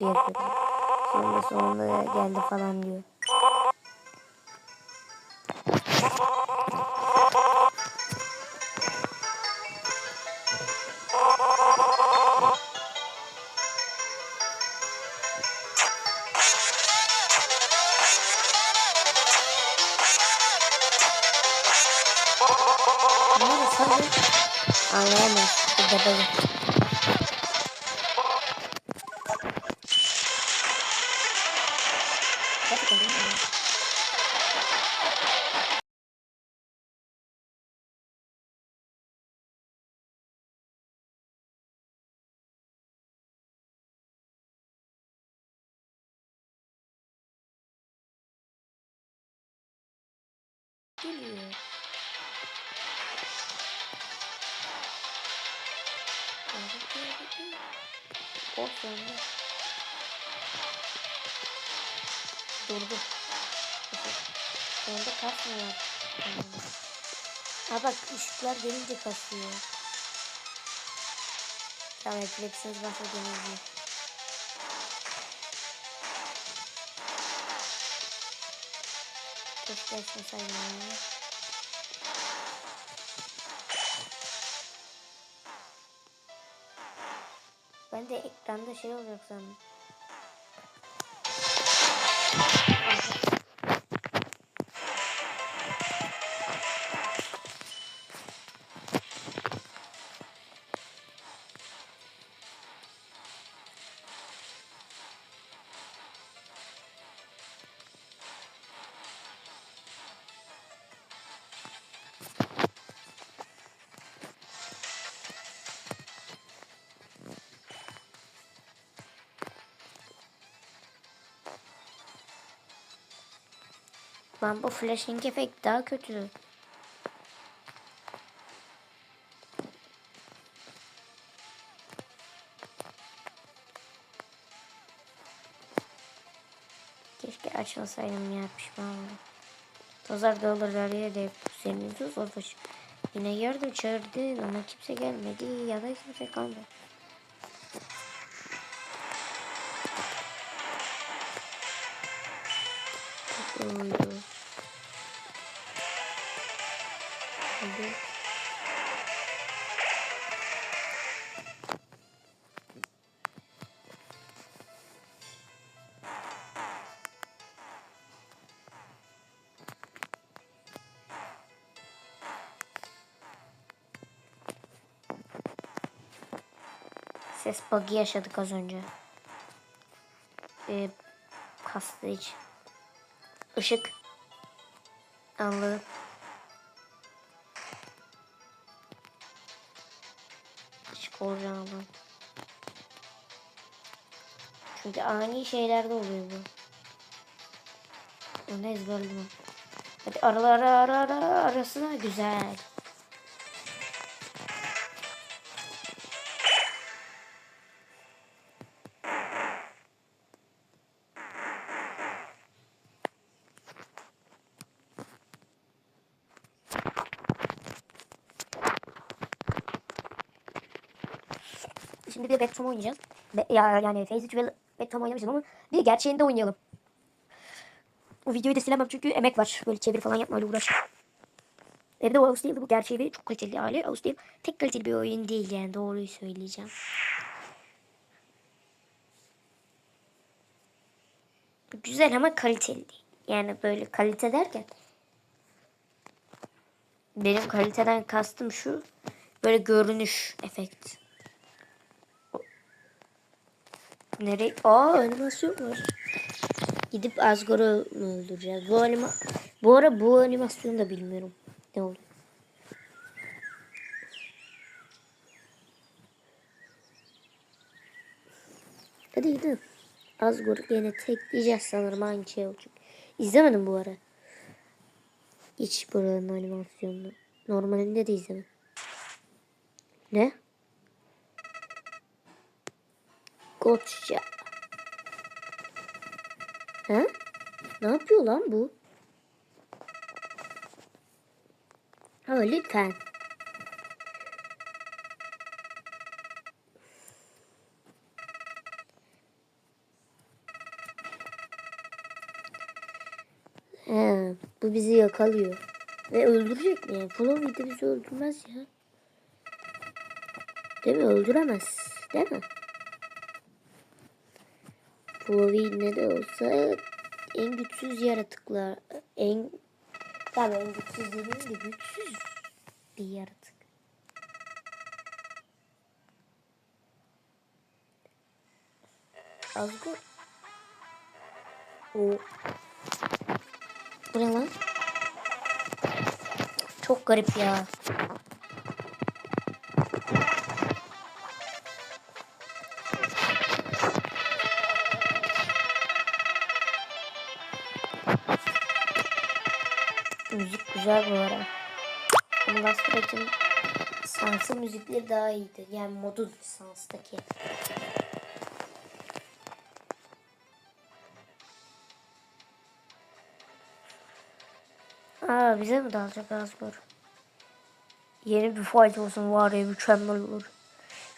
yapıyordum. Sonra sonunda geldi falan diyor. Anlayamadım. Bir de böyle. Geliyor. O sonunda. Durdu. Sonunda kasmıyor. Ha bak ışıklar gelince kasıyor. Tamam epilepsiniz gibi. Açmasaydım onu. Ben de ekranda şey olacak sandım. Lan bu flashing efekt daha kötü. Keşke açmasaydım ya pişman oldum. Pazar da senin tuz olmuş. Yine yardım çağırdı ama kimse gelmedi ya da kimse kalmadı. Uydu. Hadi. Ses bug'ı yaşadık az önce. Ee, kastı için. Işık. Anladım. Işık olacağını anladım. Çünkü ani şeylerde oluyor bu. Onu ezberledim. Hadi aralara ara ara arasına güzel. Şimdi bir de Backtom oynayacağız. Be ya yani Phase 3 ve Backtom oynamışız ama bir de gerçeğinde oynayalım. Bu videoyu da silemem çünkü emek var. Böyle çeviri falan yapmayla uğraş. Evde o Ağustos değildi bu gerçeği bir çok kaliteli hali. Ağustos değil. Tek kaliteli bir oyun değil yani doğruyu söyleyeceğim. Güzel ama kaliteli değil. Yani böyle kalite derken benim kaliteden kastım şu böyle görünüş efekt. Nereye? Aa animasyon var. Gidip Asgor'u öldüreceğiz? Bu anima bu ara bu animasyonu da bilmiyorum. Ne oldu? Hadi gidin. Asgor'u gene tekleyeceğiz sanırım aynı şey olacak. İzlemedim bu ara. Hiç buranın animasyonunu. Normalinde de izlemedim. Ne? Koçça. He? Ne yapıyor lan bu? Ha lütfen. He, bu bizi yakalıyor. Ve öldürecek mi? Follow me bizi öldürmez ya. Değil mi? Öldüremez. Değil mi? Floppy ne de olsa en güçsüz yaratıklar. En tabii en güçsüz dediğim de güçsüz bir yaratık. Azgur. O. Bu ne lan? Çok garip ya. Müzikleri daha iyiydi. Yani modu sanstaki. Aa bize mi dalacak Asgore? Yeni bir fight olsun var ya mükemmel olur.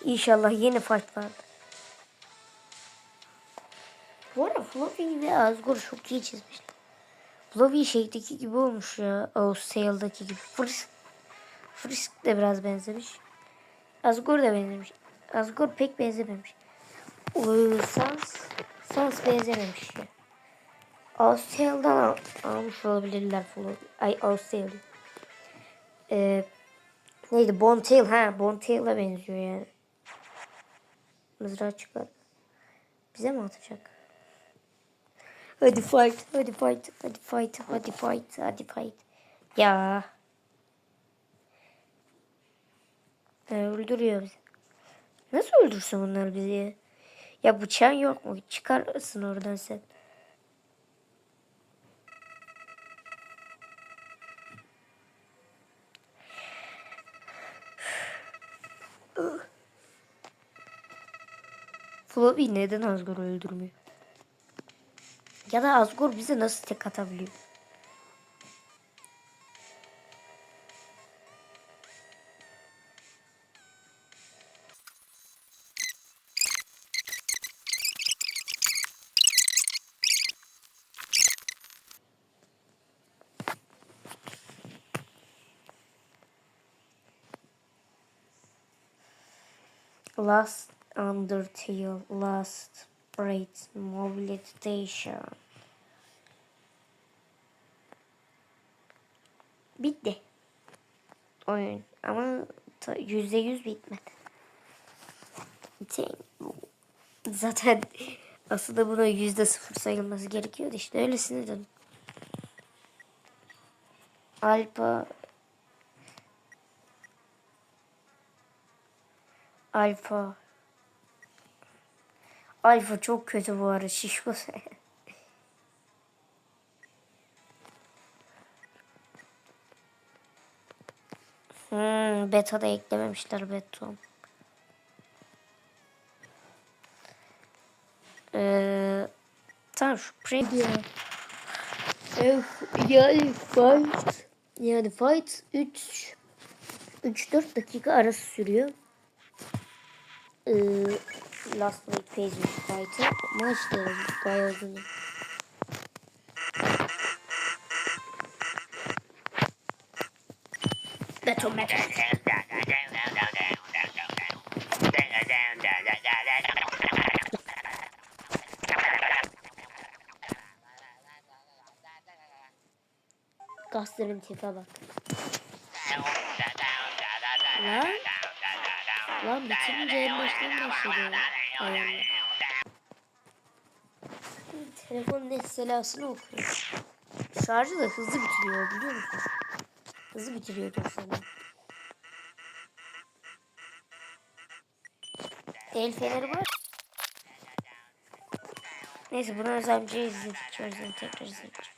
İnşallah yeni fight vardır. Bu arada Fluffy ve Asgore çok iyi çizmişler. Fluffy şeydeki gibi olmuş ya. O Sail'daki gibi. Frisk. Frisk de biraz benzemiş. Asgore da benzemiş. Asgore pek benzememiş. O Sans, Sans benzememiş ya. Australia'dan al, almış olabilirler Fluffy. Ay Australia. Ee, neydi? Bontail ha. Bontail'a benziyor yani. Mızrağı çıkar. Bize mi atacak? Hadi fight, hadi fight, hadi fight, hadi fight, hadi fight. Ya. Ee, öldürüyor bizi. Nasıl öldürsün bunlar bizi ya? Ya bıçağın yok mu? Çıkarsın oradan sen. Floppy neden Asgor'u öldürmüyor? Ya da Asgore bize nasıl tek atabiliyor? Last Undertale, Last Breath, Mobilization. Bitti. Oyun ama yüzde yüz bitmedi. Zaten aslında buna yüzde sıfır sayılması gerekiyordu işte öylesine dön. Alfa Alfa Alfa çok kötü bu arada şişko. hmm, beta da eklememişler beton. Ee, tamam şu preview. yani fight yani fight 3 3-4 dakika arası sürüyor. Ee, Last Week Facebook fight'ı işte bayağı uzun. Beton metal. Gazların tipe bak. Lan. Lan bitirince en başladı. Ayarla. Telefon nesselasını okuyor. Şarjı da hızlı bitiriyor biliyor musun? Hızlı bitiriyor telefonu. El feneri var. Neyse bunu özel bir şey yüzden tekrar izledik.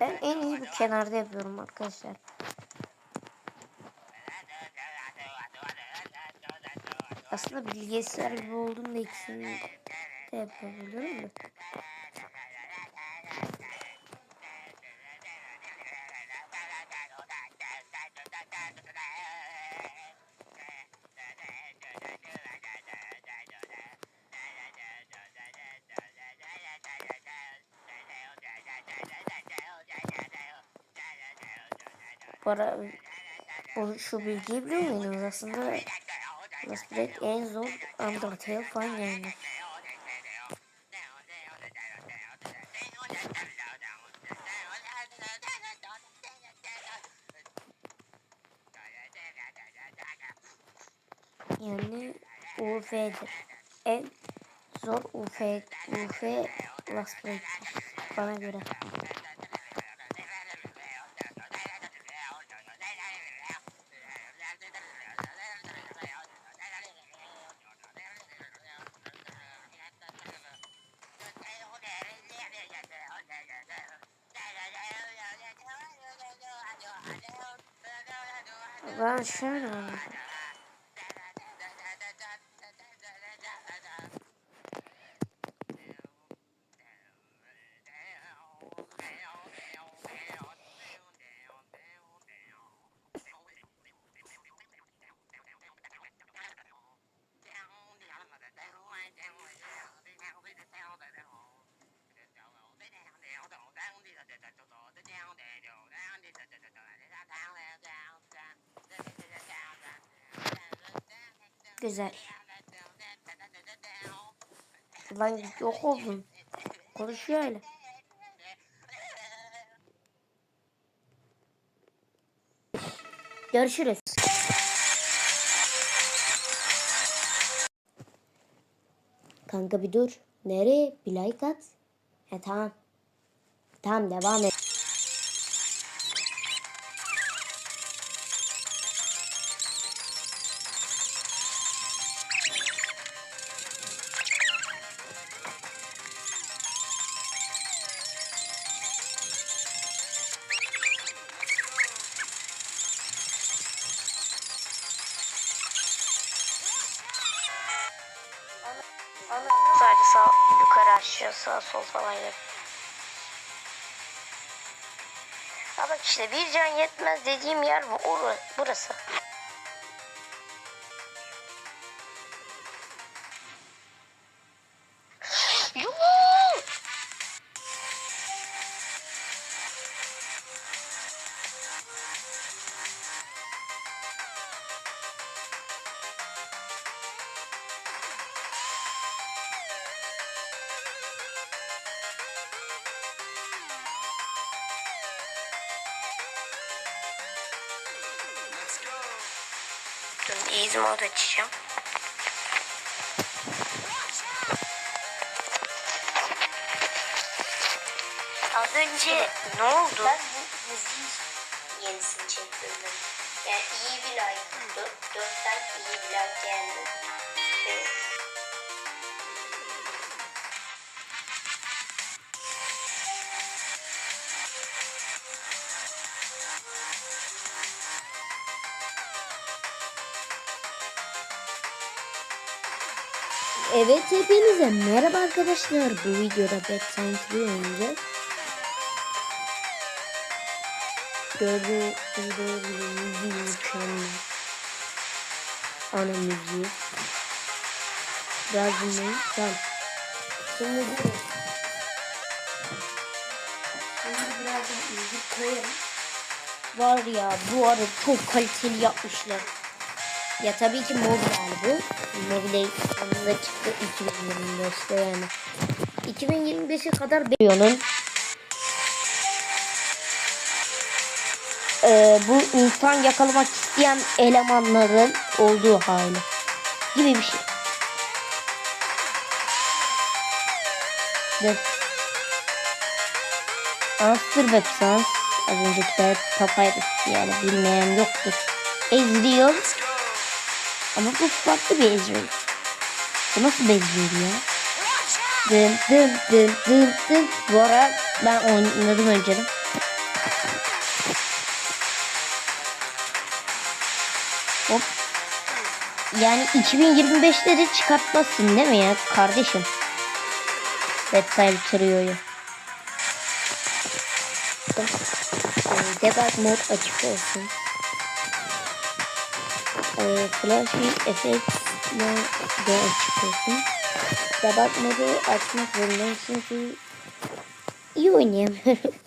Ben en iyi bu kenarda yapıyorum arkadaşlar. Aslında bilgisayar gibi olduğunda ikisini de yapabiliyorum da. Para o şu bilgiyi biliyor muydunuz aslında Last Break en zor Undertale falan yani. Yani UF'dir. En zor UF, UF Last Break bana göre. Ben şöyle anladım. Güzel. Lan yok oldum. Konuşuyor öyle. Görüşürüz. Kanka bir dur. Nereye? Bir like at. He tamam. Tamam devam et. Aşağı sağ sol falan yap. Bak işte bir can yetmez dediğim yer bu burası. Easy mod açacağım. Az önce ne oldu? Ben Evet hepinize merhaba arkadaşlar. Bu videoda Bedtime 3 oynayacağız. Gördüğünüz gibi mükemmel. Ana müziği. Biraz dinleyin. Tamam. Şimdi durun. Şimdi birazdan müzik koyarım. Var ya bu arada çok kaliteli yapmışlar. Ya tabii ki mobil yani bu. Mobile anında çıktı 2025'te yani. 2025'e kadar Beyo'nun e, bu insan yakalamak isteyen elemanların olduğu hali gibi bir şey. Dur. Anastır Web Sans. Az öncekiler Papyrus yani bilmeyen yoktur. Ezreal ama bu farklı bir ezber. Bu nasıl bir ya? Dın dın dın dın dın. Bu ara ben oynadım önceden. Hop. Yani 2025'te de çıkartmasın değil mi ya kardeşim? Bedtime Trio'yu. Debug mod açık olsun. Ee, Flashy Effects de açık. Debug modu açmak zorundayım çünkü iyi oynayamıyorum.